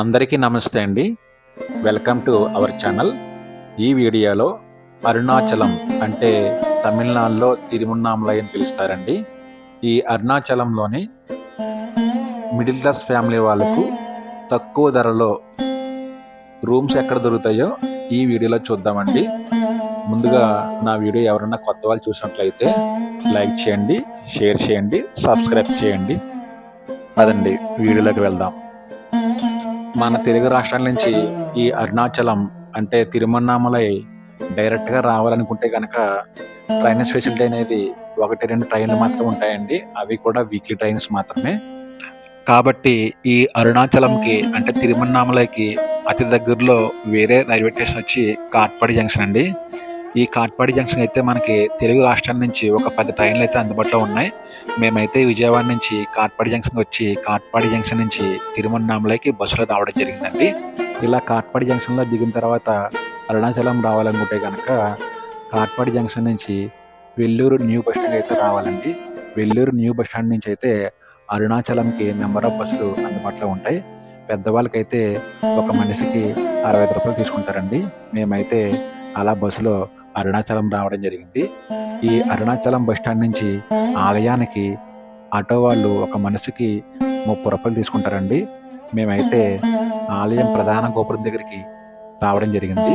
అందరికీ నమస్తే అండి. వెల్కమ్ టు అవర్ ఛానల్ ఈ వీడియోలో అరుణాచలం అంటే తమిళనాడులో తిరుమన్నామలై అని పిలుస్తారండి. ఈ అరుణాచలంలోని మిడిల్ క్లాస్ ఫ్యామిలీ వాళ్ళకు తక్కువ ధరలో రూమ్స్ ఎక్కడ దొరుకుతాయో ఈ వీడియోలో చూద్దామండి. ముందుగా నా వీడియో ఎవరైనా కొత్త వాళ్ళు చూసినట్లయితే లైక్ చేయండి షేర్ చేయండి సబ్స్క్రైబ్ చేయండి. అదండి వీడియోలోకి వెళ్దాం. మన తెలుగు రాష్ట్రాల నుంచి ఈ అరుణాచలం అంటే తిరుమన్నామలై డైరెక్ట్గా రావాలనుకుంటే కనుక ట్రైన్ ఫెసిలిటీ అనేది ఒకటి రెండు ట్రైన్లు మాత్రమే ఉంటాయండి. అవి కూడా వీక్లీ ట్రైన్స్ మాత్రమే. కాబట్టి ఈ అరుణాచలంకి అంటే తిరుమన్నామలైకి అతి దగ్గరలో వేరే రైల్వే స్టేషన్ వచ్చి కాట్పాడి జంక్షన్ అండి. ఈ కాట్పాడి జంక్షన్ అయితే మనకి తెలుగు రాష్ట్రాల నుంచి ఒక పది ట్రైన్లు అయితే అందుబాటులో ఉన్నాయి. మేమైతే విజయవాడ నుంచి కాట్పాడి జంక్షన్ వచ్చి కాట్పాడి జంక్షన్ నుంచి తిరుమన్నామలైకి బస్సులో రావడం జరిగిందండి. ఇలా కాట్పాడి జంక్షన్లో దిగిన తర్వాత అరుణాచలం రావాలనుకుంటే కనుక కాట్పాడి జంక్షన్ నుంచి వెల్లూరు న్యూ బస్ స్టాండ్ అయితే రావాలండి. వెల్లూరు న్యూ బస్ స్టాండ్ నుంచి అయితే అరుణాచలంకి నెంబర్ ఆఫ్ బస్సులు అందుబాటులో ఉంటాయి. పెద్దవాళ్ళకైతే ఒక మనిషికి అరవై ఐదు రూపాయలు తీసుకుంటారండి. మేమైతే అలా బస్సులో అరుణాచలం రావడం జరిగింది. ఈ అరుణాచలం బస్ స్టాండ్ నుంచి ఆలయానికి ఆటో వాళ్ళు ఒక మనిషికి ముప్పై రూపాయలు తీసుకుంటారండి. మేమైతే ఆలయం ప్రధాన గోపురం దగ్గరికి రావడం జరిగింది.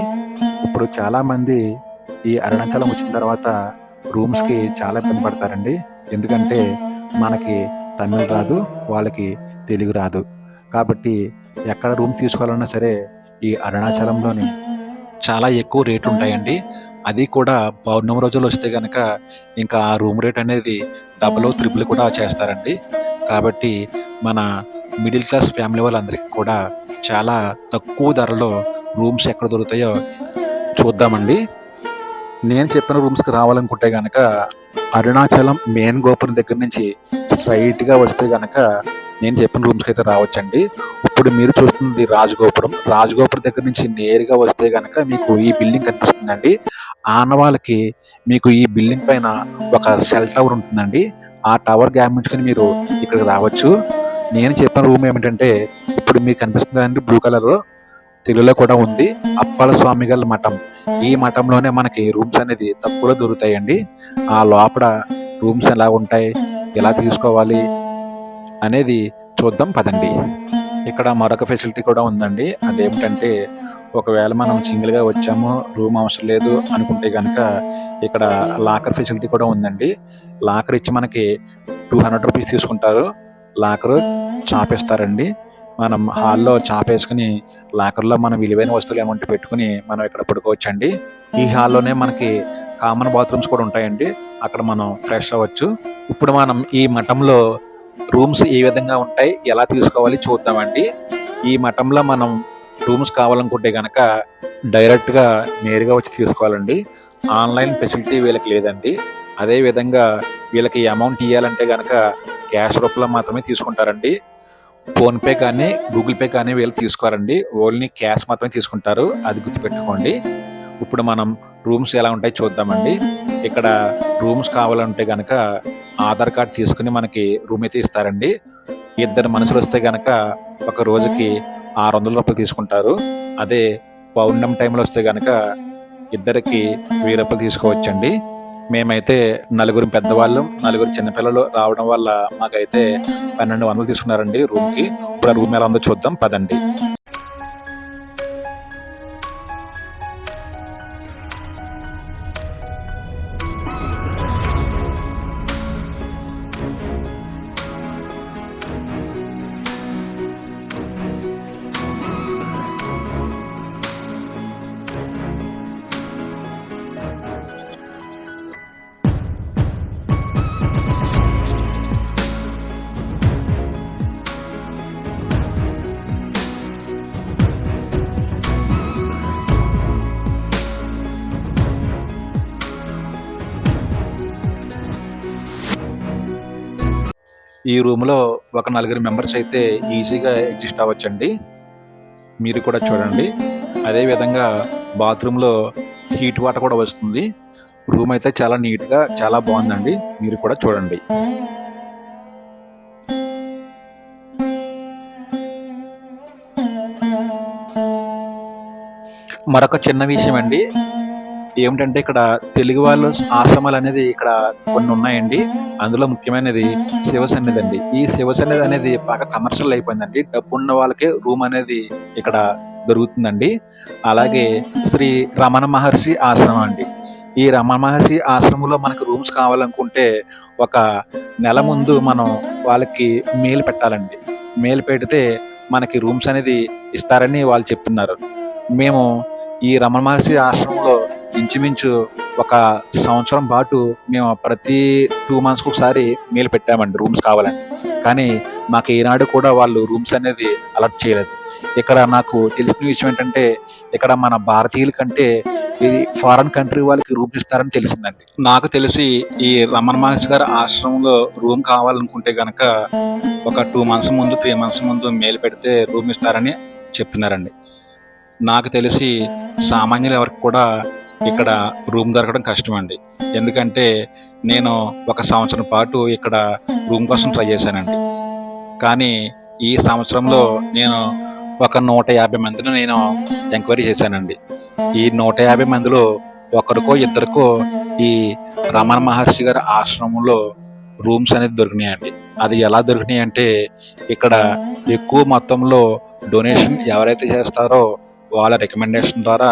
ఇప్పుడు చాలామంది ఈ అరుణాచలం వచ్చిన తర్వాత రూమ్స్కి చాలా ఇబ్బంది పడతారండి. ఎందుకంటే మనకి తమిళ్ రాదు వాళ్ళకి తెలుగు రాదు. కాబట్టి ఎక్కడ రూమ్ తీసుకోవాలన్నా సరే ఈ అరుణాచలంలోని చాలా ఎక్కువ రేట్లు ఉంటాయండి. అది కూడా పౌర్ణమి రోజులు వస్తే కనుక ఇంకా ఆ రూమ్ రేట్ అనేది డబుల్ త్రిపుల్ కూడా చేస్తారండి. కాబట్టి మన మిడిల్ క్లాస్ ఫ్యామిలీ వాళ్ళందరికీ కూడా చాలా తక్కువ ధరలో రూమ్స్ ఎక్కడ దొరుకుతాయో చూద్దామండి. నేను చెప్పిన రూమ్స్కి రావాలనుకుంటే కనుక అరుణాచలం మెయిన్ గోపురం దగ్గర నుంచి స్ట్రైట్గా వస్తే కనుక నేను చెప్పిన రూమ్స్కి అయితే రావచ్చండి. ఇప్పుడు మీరు చూస్తుంది రాజగోపురం. రాజగోపురం దగ్గర నుంచి నేరుగా వస్తే కనుక మీకు ఈ బిల్డింగ్ కనిపిస్తుందండి. ఆనవాళ్ళకి మీకు ఈ బిల్డింగ్ పైన ఒక సెల్ టవర్ ఉంటుందండి. ఆ టవర్ గ్యామించుకొని మీరు ఇక్కడికి రావచ్చు. నేను చెప్పిన రూమ్ ఏమిటంటే ఇప్పుడు మీకు కనిపిస్తుందండి బ్లూ కలర్ తెలుగులో కూడా ఉంది. అప్పల స్వామి గల మఠం. ఈ మఠంలోనే మనకి రూమ్స్ అనేది తక్కువలో దొరుకుతాయండి. ఆ లోపల రూమ్స్ ఎలా ఉంటాయి ఎలా తీసుకోవాలి అనేది చూద్దాం పదండి. ఇక్కడ మరొక ఫెసిలిటీ కూడా ఉందండి. అదేమిటంటే ఒకవేళ మనం సింగిల్గా వచ్చాము రూమ్ అవసరం లేదు అనుకుంటే కనుక ఇక్కడ లాకర్ ఫెసిలిటీ కూడా ఉందండి. లాకర్ ఇచ్చి మనకి టూ హండ్రెడ్ రూపీస్ తీసుకుంటారు. లాకర్ చాపేస్తారండి. మనం హాల్లో చాపేసుకుని లాకర్లో మనం విలువైన వస్తువులు ఏమంటే పెట్టుకుని మనం ఇక్కడ పడుకోవచ్చండి. ఈ హాల్లోనే మనకి కామన్ బాత్రూమ్స్ కూడా ఉంటాయండి. అక్కడ మనం ఫ్రెష్ అవ్వచ్చు. ఇప్పుడు మనం ఈ మఠంలో రూమ్స్ ఏ విధంగా ఉంటాయి ఎలా తీసుకోవాలి చూద్దామండి. ఈ మఠంలో మనం రూమ్స్ కావాలనుకుంటే కనుక డైరెక్ట్గా నేరుగా వచ్చి తీసుకోవాలండి. ఆన్లైన్ ఫెసిలిటీ వీళ్ళకి లేదండి. అదే విధంగా వీళ్ళకి అమౌంట్ ఇవ్వాలంటే కనుక క్యాష్ రూపంలో మాత్రమే తీసుకుంటారండి. ఫోన్పే కానీ గూగుల్ పే కానీ వీళ్ళు తీసుకోరండి. ఓన్లీ క్యాష్ మాత్రమే తీసుకుంటారు. అది గుర్తుపెట్టుకోండి. ఇప్పుడు మనం రూమ్స్ ఎలా ఉంటాయి చూద్దామండి. ఇక్కడ రూమ్స్ కావాలంటే కనుక ఆధార్ కార్డ్ తీసుకుని మనకి రూమ్ అయితే ఇస్తారండి. ఇద్దరు మనుషులు వస్తే కనుక ఒక రోజుకి ఆరు వందల రూపాయలు తీసుకుంటారు. అదే పౌర్ణమి టైంలో వస్తే కనుక ఇద్దరికి వెయ్యి రూపాయలు తీసుకోవచ్చండి. మేమైతే నలుగురు పెద్దవాళ్ళం నలుగురు చిన్నపిల్లలు రావడం వల్ల మాకైతే పన్నెండు వందలు తీసుకున్నారండి రూమ్కి. ఇప్పుడు రూమ్ ఎలా ఉందో చూద్దాం పదండి. ఈ రూమ్లో ఒక నలుగురు మెంబర్స్ అయితే ఈజీగా అడ్జస్ట్ అవ్వచ్చండి. మీరు కూడా చూడండి. అదేవిధంగా బాత్రూంలో హీట్ వాటర్ కూడా వస్తుంది. రూమ్ అయితే చాలా నీట్గా చాలా బాగుందండి. మీరు కూడా చూడండి. మరొక చిన్న విషయం అండి ఏమిటంటే ఇక్కడ తెలుగు వాళ్ళు ఆశ్రమాలు అనేది ఇక్కడ కొన్ని ఉన్నాయండి. అందులో ముఖ్యమైనది శివ సన్నిధి అండి. ఈ శివ సన్నిధి అనేది బాగా కమర్షియల్ అయిపోయిందండి. డబ్బు ఉన్న వాళ్ళకే రూమ్ అనేది ఇక్కడ దొరుకుతుందండి. అలాగే శ్రీ రమణ మహర్షి ఆశ్రమం అండి. ఈ రమణ మహర్షి ఆశ్రమంలో మనకు రూమ్స్ కావాలనుకుంటే ఒక నెల ముందు మనం వాళ్ళకి మెయిల్ పెట్టాలండి. మెయిల్ పెడితే మనకి రూమ్స్ అనేది ఇస్తారని వాళ్ళు చెప్తున్నారు. మేము ఈ రమణ మహర్షి ఆశ్రమంలో ఇంచుమించు ఒక సంవత్సరం పాటు మేము ప్రతి టూ మంత్స్కి ఒకసారి మేలు పెట్టామండి రూమ్స్ కావాలని. కానీ మాకు ఈనాడు కూడా వాళ్ళు రూమ్స్ అనేది అలర్ట్ చేయలేదు. ఇక్కడ నాకు తెలిసిన విషయం ఏంటంటే ఇక్కడ మన భారతీయుల కంటే ఇది ఫారెన్ కంట్రీ వాళ్ళకి రూమ్ ఇస్తారని తెలిసిందండి. నాకు తెలిసి ఈ రమణ మహర్షి గారి ఆశ్రమంలో రూమ్ కావాలనుకుంటే గనక ఒక టూ మంత్స్ ముందు త్రీ మంత్స్ ముందు మేలు పెడితే రూమ్ ఇస్తారని చెప్తున్నారండి. నాకు తెలిసి సామాన్యులు ఎవరికి కూడా ఇక్కడ రూమ్ దొరకడం కష్టం అండి ఎందుకంటే నేను ఒక సంవత్సరం పాటు ఇక్కడ రూమ్ కోసం ట్రై చేశానండి. కానీ ఈ సంవత్సరంలో నేను ఒక నూట యాభై మందిని నేను ఎంక్వైరీ చేశానండి. ఈ నూట యాభై మందిలో ఒకరికో ఇద్దరికో ఈ రమణ మహర్షి గారి ఆశ్రమంలో రూమ్స్ అనేది దొరికినాయండి. అది ఎలా దొరికినాయి అంటే ఇక్కడ ఎక్కువ మొత్తంలో డొనేషన్ ఎవరైతే చేస్తారో వాళ్ళ రికమెండేషన్ ద్వారా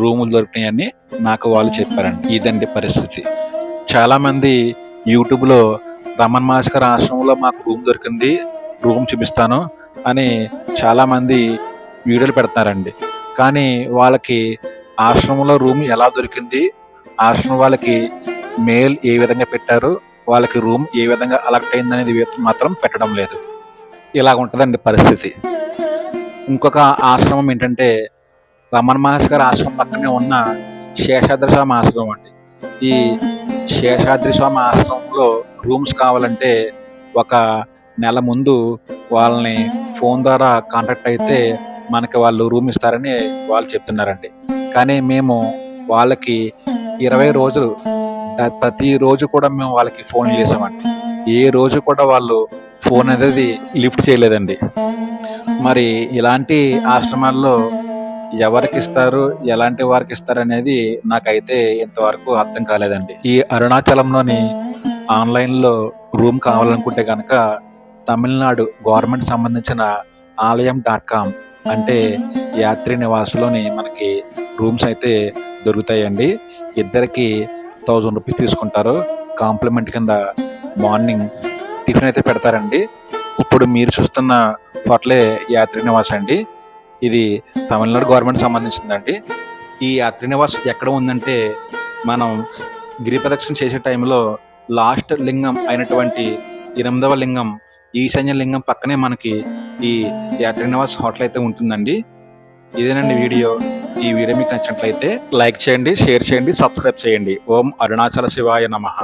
రూములు దొరికినాయని నాకు వాళ్ళు చెప్పారండి. ఇదండి పరిస్థితి. చాలామంది యూట్యూబ్లో రమణ్ మహర్షి గారి ఆశ్రమంలో మాకు రూమ్ దొరికింది రూమ్ చూపిస్తాను అని చాలామంది వీడియోలు పెడతారండి. కానీ వాళ్ళకి ఆశ్రమంలో రూమ్ ఎలా దొరికింది ఆశ్రమం వాళ్ళకి మెయిల్ ఏ విధంగా పెట్టారు వాళ్ళకి రూమ్ ఏ విధంగా అలర్ట్ అయింది అనేది మాత్రం పెట్టడం లేదు. ఇలా ఉంటుందండి పరిస్థితి. ఇంకొక ఆశ్రమం ఏంటంటే రమణ మహర్షి గారి ఆశ్రమం పక్కనే ఉన్న శేషాద్రి స్వామి ఆశ్రమం అండి. ఈ శేషాద్రి స్వామి ఆశ్రమంలో రూమ్స్ కావాలంటే ఒక నెల ముందు వాళ్ళని ఫోన్ ద్వారా కాంటాక్ట్ అయితే మనకి వాళ్ళు రూమ్ ఇస్తారని వాళ్ళు చెప్తున్నారండి. కానీ మేము వాళ్ళకి ఇరవై రోజులు ప్రతిరోజు ప్రతి రోజు కూడా మేము వాళ్ళకి ఫోన్ చేసామండి. ఏ రోజు కూడా వాళ్ళు ఫోన్ అనేది లిఫ్ట్ చేయలేదండి. మరి ఇలాంటి ఆశ్రమాల్లో ఎవరికి ఇస్తారు ఎలాంటి వారికి ఇస్తారు అనేది నాకైతే ఇంతవరకు అర్థం కాలేదండి. ఈ అరుణాచలంలోని ఆన్లైన్లో రూమ్ కావాలనుకుంటే కనుక తమిళనాడు గవర్నమెంట్ సంబంధించిన ఆలయం డాట్ కామ్ అంటే యాత్రి నివాసులోని మనకి రూమ్స్ అయితే దొరుకుతాయండి. ఇద్దరికి థౌజండ్ రూపీస్ తీసుకుంటారు. కాంప్లిమెంట్ కింద మార్నింగ్ టిఫిన్ అయితే పెడతారండి. ఇప్పుడు మీరు చూస్తున్న హోటలే యాత్రి నివాస్ అండి ఇది తమిళనాడు గవర్నమెంట్ సంబంధించిందండి. ఈ యాత్రి నివాస్ ఎక్కడ ఉందంటే మనం గిరి ప్రదక్షిణ చేసే టైంలో లాస్ట్ లింగం అయినటువంటి ఎనిమిదవ లింగం ఈశాన్య లింగం పక్కనే మనకి ఈ యాత్రి నివాస్ హోటల్ అయితే ఉంటుందండి. ఇదేనండి వీడియో. ఈ వీడియో మీకు నచ్చినట్లయితే లైక్ చేయండి షేర్ చేయండి సబ్స్క్రైబ్ చేయండి. ఓం అరుణాచల శివాయ నమః.